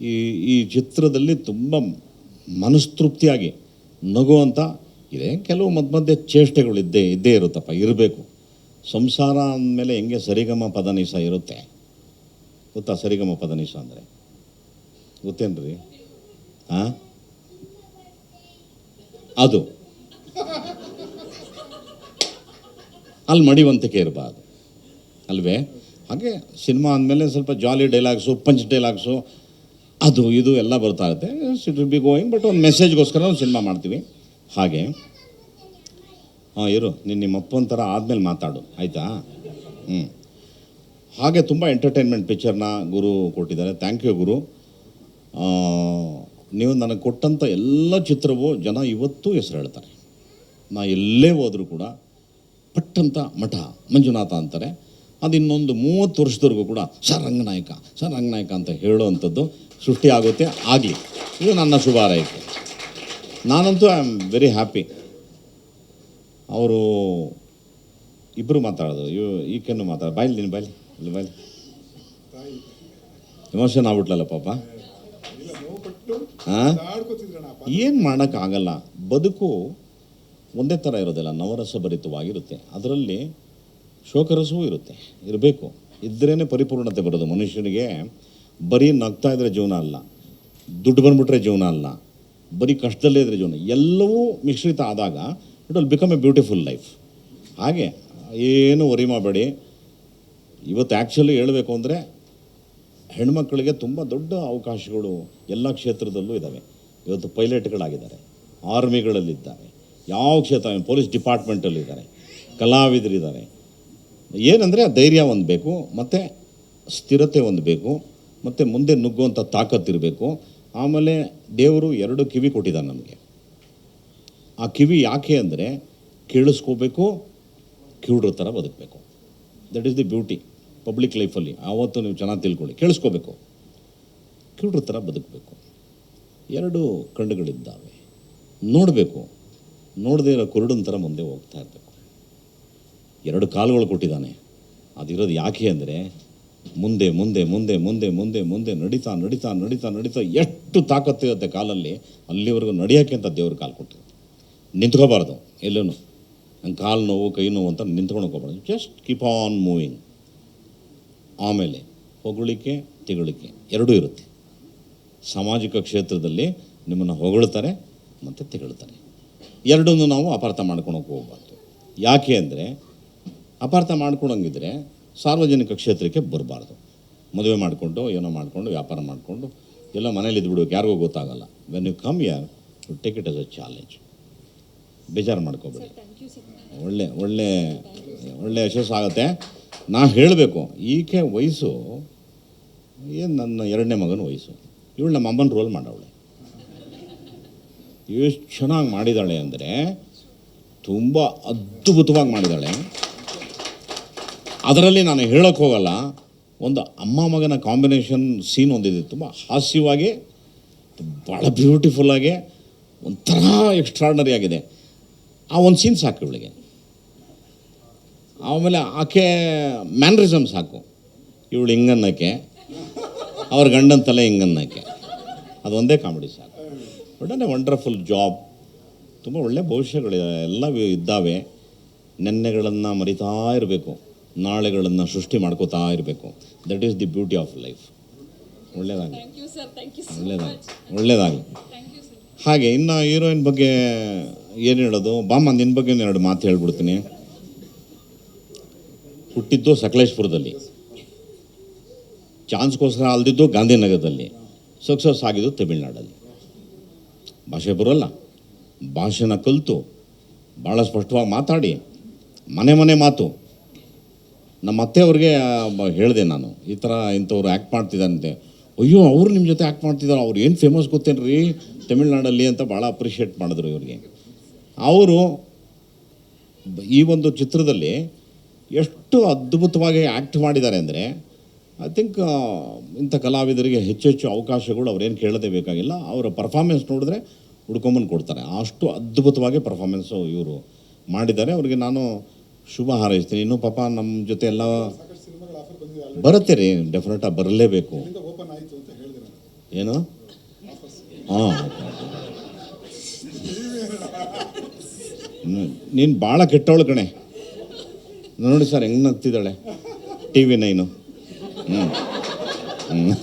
ಈ ಈ ಚಿತ್ರದಲ್ಲಿ ತುಂಬ ಮನಸ್ತೃಪ್ತಿಯಾಗಿ ನಗುವಂಥ, ಇದೆ ಕೆಲವು ಮಧ್ಯ ಮಧ್ಯೆ ಚೇಷ್ಟೆಗಳು ಇದ್ದೇ ಇದ್ದೇ ಇರುತ್ತಪ್ಪ, ಇರಬೇಕು. ಸಂಸಾರ ಅಂದಮೇಲೆ ಹೆಂಗೆ ಸರಿಗಮ ಪದನಿಸ ಇರುತ್ತೆ? ಗೊತ್ತಾ ಸರಿಗಮ ಪದನಿಸ ಅಂದರೆ? ಗೊತ್ತೇನ್ರಿ? ಹಾಂ ಅದು. ಅಲ್ಲಿ ಮಡಿವಂತಿಕೆ ಇರಬಾರ್ದು. ಅಲ್ವೇ? ಹಾಗೆ ಸಿನಿಮಾ ಅಂದಮೇಲೆ ಸ್ವಲ್ಪ ಜಾಲಿ ಡೈಲಾಗ್ಸು, ಪಂಚ್ ಡೈಲಾಗ್ಸು ಅದು ಇದು ಎಲ್ಲ ಬರ್ತಾ ಇರುತ್ತೆ. It will be going but ಒಂದು ಮೆಸೇಜ್ಗೋಸ್ಕರ ಒಂದು ಸಿನಿಮಾ ಮಾಡ್ತೀವಿ. ಹಾಗೆ. ಹಾಂ, ಇರು. ನೀನು ನಿಮ್ಮ ಅಪ್ಪನ ಥರ ಆದಮೇಲೆ ಮಾತಾಡು. ಆಯಿತಾ? ಹ್ಞೂ ಹಾಗೆ ತುಂಬ ಎಂಟರ್ಟೈನ್ಮೆಂಟ್ ಪಿಕ್ಚರ್ನ ಗುರು ಕೊಟ್ಟಿದ್ದಾರೆ. ಥ್ಯಾಂಕ್ ಯು ಗುರು. ನೀವು ನನಗೆ ಕೊಟ್ಟಂಥ ಎಲ್ಲ ಚಿತ್ರವೂ ಜನ ಇವತ್ತೂ ಹೆಸರು ಹೇಳ್ತಾರೆ. ನಾ ಎಲ್ಲೇ ಹೋದರೂ ಕೂಡ ಪಟ್ಟಂತ ಮಠ ಮಂಜುನಾಥ ಅಂತಾರೆ. ಅದು ಇನ್ನೊಂದು ಮೂವತ್ತು ವರ್ಷದವರೆಗೂ ಕೂಡ ಸರ್ ರಂಗನಾಯಕ ಸರ್ ರಂಗನಾಯಕ ಅಂತ ಹೇಳುವಂಥದ್ದು ಸೃಷ್ಟಿ ಆಗುತ್ತೆ, ಆಗಲಿ. ಇದು ನನ್ನ ಶುಭ ಹಾರೈಕೆ ನಾನಂತೂ ಐ ಆಮ್ ವೆರಿ ಹ್ಯಾಪಿ ಅವರು ಇಬ್ಬರು ಮಾತಾಡೋದು ಇವ್ ಈಕೆನ್ನು ಮಾತಾಡ, ಬಾಯ್ಲಿ ನೀನು, ಬಾಯ್ಲಿ, ಇಲ್ಲಿ ಬಾಯ್ಲಿ. ಎಮೋಷನ್ ಆಗ್ಬಿಟ್ಲಲ್ಲ ಪಾಪ. ಹಾಂ ಏನು ಮಾಡೋಕ್ಕಾಗಲ್ಲ. ಬದುಕು ಒಂದೇ ಥರ ಇರೋದಿಲ್ಲ. ನವರಸಭರಿತವಾಗಿರುತ್ತೆ. ಅದರಲ್ಲಿ ಶೋಕರಸವೂ ಇರುತ್ತೆ. ಇರಬೇಕು. ಇದ್ರೇ ಪರಿಪೂರ್ಣತೆ ಬರೋದು ಮನುಷ್ಯನಿಗೆ ಬರೀ ನಗ್ತಾ ಇದ್ರೆ ಜೀವನ ಅಲ್ಲ. ದುಡ್ಡು ಬಂದ್ಬಿಟ್ರೆ ಜೀವನ ಅಲ್ಲ. ಬರೀ ಕಷ್ಟದಲ್ಲೇ ಇದ್ರೆ ಜೀವನ. ಎಲ್ಲವೂ ಮಿಶ್ರಿತ ಆದಾಗ it will become a beautiful life ಹಾಗೆ ಏನು ವರಿ ಮಾಡಬೇಡಿ. ಇವತ್ತು ಆ್ಯಕ್ಚುಲಿ ಹೇಳಬೇಕು ಅಂದರೆ ಹೆಣ್ಮಕ್ಕಳಿಗೆ ತುಂಬ ದೊಡ್ಡ ಅವಕಾಶಗಳು ಎಲ್ಲ ಕ್ಷೇತ್ರದಲ್ಲೂ ಇದ್ದಾವೆ ಇವತ್ತು ಪೈಲಟ್ಗಳಾಗಿದ್ದಾರೆ. ಆರ್ಮಿಗಳಲ್ಲಿದ್ದಾರೆ ಯಾವ ಕ್ಷೇತ್ರ? ಪೊಲೀಸ್ ಡಿಪಾರ್ಟ್ಮೆಂಟಲ್ಲಿದ್ದಾರೆ ಕಲಾವಿದರಿದ್ದಾರೆ. ಏನಂದರೆ ಧೈರ್ಯ ಒಂದು ಬೇಕು, ಮತ್ತು ಸ್ಥಿರತೆ ಒಂದು ಬೇಕು, ಮತ್ತು ಮುಂದೆ ನುಗ್ಗುವಂಥ ತಾಕತ್ತಿರಬೇಕು ಆಮೇಲೆ ದೇವರು ಎರಡು ಕಿವಿ ಕೊಟ್ಟಿದ್ದಾನೆ ನಮಗೆ. ಆ ಕಿವಿ ಯಾಕೆ ಅಂದರೆ ಕೇಳಿಸ್ಕೋಬೇಕು, ಕಿವುಡ್ರ ಥರ ಬದುಕಬೇಕು. That is the beauty public ಲೈಫಲ್ಲಿ ಆವತ್ತು ನೀವು ಚೆನ್ನಾಗಿ ತಿಳ್ಕೊಳ್ಳಿ. ಕೇಳಿಸ್ಕೋಬೇಕು. ಕಿವುಡ್ರ ಥರ ಬದುಕಬೇಕು. ಎರಡು ಕಣ್ಣುಗಳಿದ್ದಾವೆ. ನೋಡಬೇಕು. ನೋಡದೇ ಇರೋ ಕುರುಡನ ಥರ ಮುಂದೆ ಹೋಗ್ತಾ ಇರಬೇಕು. ಎರಡು ಕಾಲುಗಳು ಕೊಟ್ಟಿದ್ದಾನೆ. ಅದಿರೋದು ಯಾಕೆ ಅಂದರೆ ಮುಂದೆ ಮುಂದೆ ಮುಂದೆ ಮುಂದೆ ಮುಂದೆ ಮುಂದೆ ನಡೀತಾ ನಡೀತಾ ನಡೀತಾ ನಡೀತಾ ಎಷ್ಟು ತಾಕತ್ತಿರುತ್ತೆ ಕಾಲಲ್ಲಿ ಅಲ್ಲಿವರೆಗೂ ನಡೆಯೋಕ್ಕೆ ಅಂತ ದೇವ್ರ ಕಾಲು ಕೊಟ್ಟು ನಿಂತ್ಕೋಬಾರ್ದು ಎಲ್ಲೂ ನಂಗೆ ಕಾಲು ನೋವು, ಕೈ ನೋವು ಅಂತ ನಿಂತ್ಕೊಂಡು ಹೋಗ್ಬಾರ್ದು. ಜಸ್ಟ್ ಕೀಪ್ ಆನ್ ಮೂವಿಂಗ್ ಆಮೇಲೆ ಹೊಗಳಿಕೆ, ತೆಗಳಿಕೆ ಎರಡೂ ಇರುತ್ತೆ. ಸಾಮಾಜಿಕ ಕ್ಷೇತ್ರದಲ್ಲಿ ನಿಮ್ಮನ್ನು ಹೊಗಳ್ತಾರೆ ಮತ್ತು ತಿಗಳ್ತಾರೆ. ಎರಡನ್ನೂ ನಾವು ಅಪಾರ್ಥ ಮಾಡ್ಕೊಳಕ್ಕೆ ಹೋಗ್ಬಾರ್ದು. ಯಾಕೆ ಅಂದರೆ ಅಪಾರ್ಥ ಮಾಡ್ಕೊಳಂಗಿದ್ರೆ ಸಾರ್ವಜನಿಕ ಕ್ಷೇತ್ರಕ್ಕೆ ಬರಬಾರ್ದು. ಮದುವೆ ಮಾಡಿಕೊಂಡು ಏನೋ ಮಾಡಿಕೊಂಡು ವ್ಯಾಪಾರ ಮಾಡಿಕೊಂಡು ಎಲ್ಲ ಮನೇಲಿ ಇದ್ಬಿಡ್ಬೇಕು ಯಾರಿಗೂ ಗೊತ್ತಾಗಲ್ಲ. When you come your you take it as a challenge ಬೇಜಾರು ಮಾಡ್ಕೋಬೇಡಿ. ಒಳ್ಳೆ ಒಳ್ಳೆ ಒಳ್ಳೆ ಯಶಸ್ಸು ಆಗುತ್ತೆ. ನಾನು ಹೇಳಬೇಕು ಈಕೆ ವಯಸ್ಸು ಏನು ನನ್ನ ಎರಡನೇ ಮಗನ ವಯಸ್ಸು? ಇವಳು ನಮ್ಮ ಅಮ್ಮನ ರೋಲ್ ಮಾಡವಳೆ. ಎಷ್ಟು ಚೆನ್ನಾಗಿ ಮಾಡಿದಾಳೆ ಅಂದರೆ ತುಂಬ ಅದ್ಭುತವಾಗಿ ಮಾಡಿದಾಳೆ. ಅದರಲ್ಲಿ ನಾನು ಹೇಳೋಕ್ಕೆ ಹೋಗಲ್ಲ. ಒಂದು ಅಮ್ಮ ಮಗನ ಕಾಂಬಿನೇಷನ್ ಸೀನ್ ಒಂದಿದೆ. ತುಂಬ ಹಾಸ್ಯವಾಗಿ ಭಾಳ ಬ್ಯೂಟಿಫುಲ್ಲಾಗಿ ಒಂಥರ ಎಕ್ಸ್ಟ್ರಾರ್ಡನರಿ ಆಗಿದೆ. ಆ ಒಂದು ಸೀನ್ ಸಾಕು ಇವಳಿಗೆ. ಆಮೇಲೆ ಆಕೆ ಮ್ಯಾನ್ರಿಸಮ್ ಸಾಕು. ಇವಳು ಹಿಂಗನ್ನಕ್ಕೆ, ಅವ್ರ ಗಂಡನ ತಲೆ ಹಿಂಗನ್ನಕ್ಕೆ. ಅದೊಂದೇ ಕಾಮಿಡಿ ಸಾಕು. ಒಳ್ಳೆ ವಂಡರ್ಫುಲ್ ಜಾಬ್ ತುಂಬ ಒಳ್ಳೆ ಭವಿಷ್ಯಗಳು ಎಲ್ಲ ಇದ್ದಾವೆ. ನೆನ್ನೆಗಳನ್ನು ಮರಿತಾ ಇರಬೇಕು. ನಾಳೆಗಳನ್ನು ಸೃಷ್ಟಿ ಮಾಡ್ಕೋತಾ ಇರಬೇಕು. That is the beauty of life ಒಳ್ಳೆಯದಾಗಲಿ ಯು ಸೊ ಒಳ್ಳೆಯದಾಗಲಿ ಹಾಗೆ ಇನ್ನು ಹೀರೋಯಿನ್ ಬಗ್ಗೆ ಏನು ಹೇಳೋದು? ಬಾಮ್ಮ ನಿನ್ನ ಬಗ್ಗೆ ಎರಡು ಮಾತು ಹೇಳ್ಬಿಡ್ತೀನಿ. ಹುಟ್ಟಿದ್ದು ಸಕಲೇಶ್ಪುರದಲ್ಲಿ. ಚಾನ್ಸ್ಗೋಸ್ಕರ ಅಲ್ದಿದ್ದು ಗಾಂಧಿನಗರದಲ್ಲಿ. ಸಕ್ಸಸ್ ಆಗಿದ್ದು ತಮಿಳ್ನಾಡಲ್ಲಿ. ಭಾಷೆ ಬರೋಲ್ಲ. ಭಾಷೆನ ಕಲಿತು. ಭಾಳ ಸ್ಪಷ್ಟವಾಗಿ ಮಾತಾಡಿ. ಮನೆ ಮನೆ ಮಾತು. ನಮ್ಮ ಅತ್ತೆ ಅತ್ತೆಯವ್ರಿಗೆ ಹೇಳಿದೆ ನಾನು, ಈ ಥರ ಇಂಥವ್ರು ಆ್ಯಕ್ಟ್ ಮಾಡ್ತಿದ್ದಾನಂತೆ. ಅಯ್ಯೋ, ಅವ್ರು ನಿಮ್ಮ ಜೊತೆ ಆ್ಯಕ್ಟ್ ಮಾಡ್ತಿದ್ದಾರೆ, ಅವ್ರು ಏನು ಫೇಮಸ್ ಗೊತ್ತೇನ್ರಿ? ತಮಿಳ್ನಾಡಲ್ಲಿ ಅಂತ ಭಾಳ ಅಪ್ರಿಷಿಯೇಟ್ ಮಾಡಿದ್ರು ಇವ್ರಿಗೆ. ಅವರು ಈ ಒಂದು ಚಿತ್ರದಲ್ಲಿ ಎಷ್ಟು ಅದ್ಭುತವಾಗಿ ಆ್ಯಕ್ಟ್ ಮಾಡಿದ್ದಾರೆ ಅಂದರೆ ಐ ಥಿಂಕ್ ಇಂಥ ಕಲಾವಿದರಿಗೆ ಹೆಚ್ಚು ಹೆಚ್ಚು ಅವಕಾಶಗಳು ಅವ್ರೇನು ಕೇಳದೇ ಬೇಕಾಗಿಲ್ಲ. ಅವರ ಪರ್ಫಾರ್ಮೆನ್ಸ್ ನೋಡಿದ್ರೆ ಹುಡ್ಕೊಂಬಂದು ಕೊಡ್ತಾರೆ. ಅಷ್ಟು ಅದ್ಭುತವಾಗಿ ಪರ್ಫಾರ್ಮೆನ್ಸು ಇವರು ಮಾಡಿದ್ದಾರೆ. ಅವರಿಗೆ ನಾನು ಶುಭ ಹಾರೈಸ್ತೀನಿ. ಇನ್ನೂ ಪಾಪ ನಮ್ಮ ಜೊತೆ ಎಲ್ಲ ಬರುತ್ತೆ ರೀ ಡೆಫಿನೆಟಾಗಿ ಬರಲೇಬೇಕು. ಏನು? ಹಾಂ. ನೀನು ಭಾಳ ಕೆಟ್ಟವಳು ಕಣೆ. ನೋಡಿ ಸರ್, ಹೆಂಗೆ ನಗ್ತಿದ್ದಾಳೆ. T V nine. ಹ್ಞೂ ಹ್ಞೂ